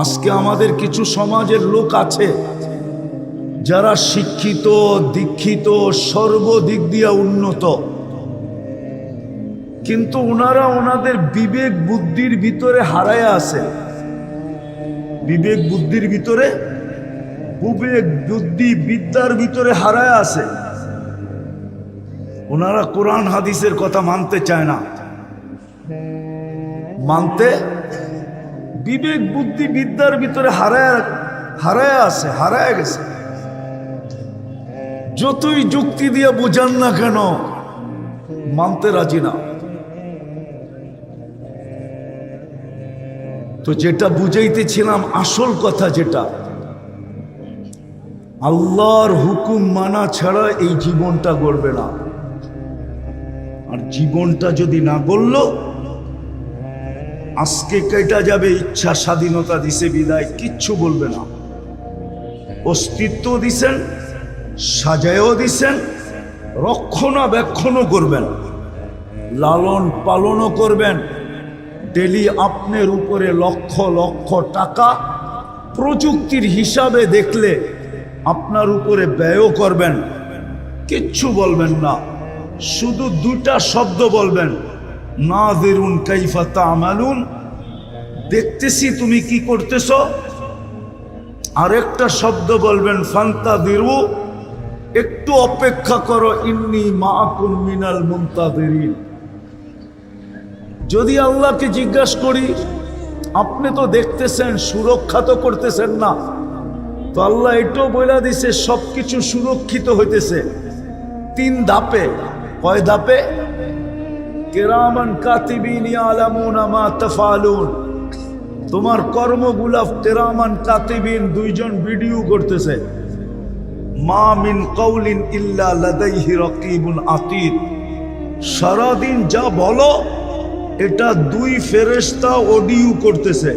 আজকে আমাদের কিছু সমাজের লোক আছে যারা শিক্ষিত, দীক্ষিত, সর্বদিক দিয়ে উন্নত। কিন্তু ওনারা ওনাদের বিবেক বুদ্ধির ভিতরে হারায় আছে। বিবেক বুদ্ধির ভিতরে, বিবেক বুদ্ধি বিদ্যার ভিতরে হারায় আছে। ওনারা কোরআন, হাদিসের কথা মানতে চায় না। মানতে বিবেক, বুদ্ধি, বিদ্যার ভিতরে হারায় হারায় আছে, হারায় গেছে। যতই যুক্তি দিয়ে বোঝান না কেন, মানতে রাজি না। তো যেটা বুঝাইতেছিলাম, আসল কথা যেটা, আল্লাহর হুকুম মানা ছাড়া এই জীবনটা গড়বে না। আর জীবনটা যদি না গড়ল আজকে কেটা যাবে ইচ্ছা স্বাধীনতা দিছে বিদায়, কিচ্ছু বলবে না। অস্তিত্ব দিছেন, সাজায়ও দিছেন, রক্ষণাবেক্ষণও করবেন, লালন পালনও করবেন। ডেলি আপনার উপরে লক্ষ লক্ষ টাকা প্রযুক্তির হিসাবে দেখলে আপনার উপরে ব্যয়ও করবেন। কিচ্ছু বলবেন না, শুধু দুটা শব্দ বলবেন না দেরুন কাইফা তামালুন। দেখতেছি তুমি কি করতেছ? আরেকটা শব্দ বলবেন ফান্তা দিরু একটু অপেক্ষা করো, ইন্নি মাকুম মিনাল মুন্তাদিরিন। যদি আল্লাহকে জিজ্ঞাসা করি, আপনি তো দেখতেছেন, সুরক্ষা তো করতেছেন না। তো আল্লাহ এটাও বইলা দিছে, সবকিছু সুরক্ষিত হইতেছে। তিন ধাপে, কয় ধাপে? কেরামান কাতিবিন আলামুনা মা তাফালুন। তোমার কর্মগুলা কেরামান কাতিবিন দুইজন ভিডিও করতেছে। মা মিন কৌলিন ইল্লা লাদাইহি রকিবুন আতীত সারাদিন যা বলো, এটা দুই ফেরেশতা অডিও করতেছে।